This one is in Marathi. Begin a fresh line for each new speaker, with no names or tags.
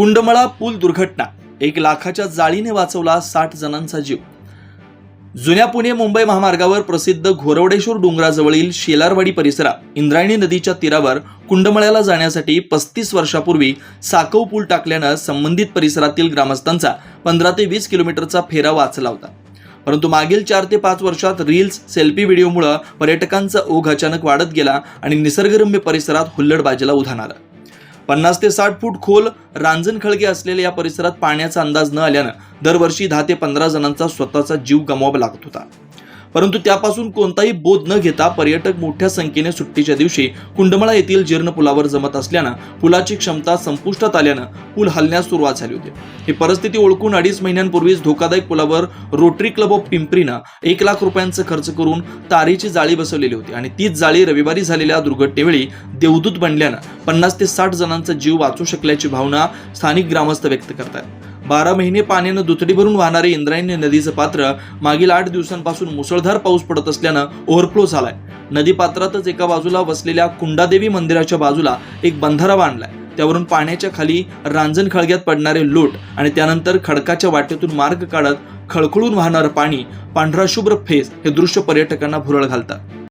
कुंडमळा पूल दुर्घटना. एक लाखाच्या जाळीने वाचवला साठ जणांचा जीव. जुन्या पुणे मुंबई महामार्गावर प्रसिद्ध घोरवडेश्वर डोंगराजवळील शेलारवाडी परिसरात इंद्रायणी नदीच्या तीरावर कुंडमळ्याला जाण्यासाठी पस्तीस वर्षापूर्वी साकव पूल टाकल्यानं संबंधित परिसरातील ग्रामस्थांचा पंधरा ते वीस किलोमीटरचा फेरा वाचला होता. परंतु मागील चार ते पाच वर्षात रील्स सेल्फी व्हिडिओमुळं पर्यटकांचा ओघ अचानक वाढत गेला आणि निसर्गरम्य परिसरात हुल्लडबाजीला उधाण आलं. पन्नास ते साठ फूट खोल रांजण खळगे असलेल्या या परिसरात पाण्याचा अंदाज न आल्यानं दरवर्षी दहा ते पंधरा जणांचा स्वतःचा जीव गमवावा लागत होता. परंतु त्यापासून कोणताही बोध न घेता पर्यटक मोठ्या संख्येने सुट्टीच्या दिवशी कुंडमळा येथील जीर्ण पुलावर जमत असल्यानं पुलाची क्षमता संपुष्टात आल्यानं पूल हलण्यास सुरुवात झाली होती. ही परिस्थिती ओळखून अडीच महिन्यांपूर्वीच धोकादायक पुलावर रोटरी क्लब ऑफ पिंपरीनं एक लाख रुपयांचा खर्च करून तारीची जाळी बसवलेली होती आणि तीच जाळी रविवारी झालेल्या दुर्घटनेवेळी देवदूत बनल्यानं पन्नास ते साठ जणांचा जीव वाचू शकल्याची भावना स्थानिक ग्रामस्थ व्यक्त करतात. बारा महिने पाण्यानं दुथडी भरून वाहणारे इंद्रायणी नदीचं पात्र मागील आठ दिवसांपासून मुसळधार पाऊस पडत असल्यानं ओव्हरफ्लो झालाय. नदी पात्रातच एका बाजूला वसलेल्या कुंडादेवी मंदिराच्या बाजूला एक बंधारा बांधलाय. त्यावरून पाण्याच्या खाली रांजण खळग्यात पडणारे लोट आणि त्यानंतर खडकाच्या वाटेतून मार्ग काढत खळखळून वाहणारं पाणी पांढरा शुभ्र फेस हे दृश्य पर्यटकांना भुरळ घालतात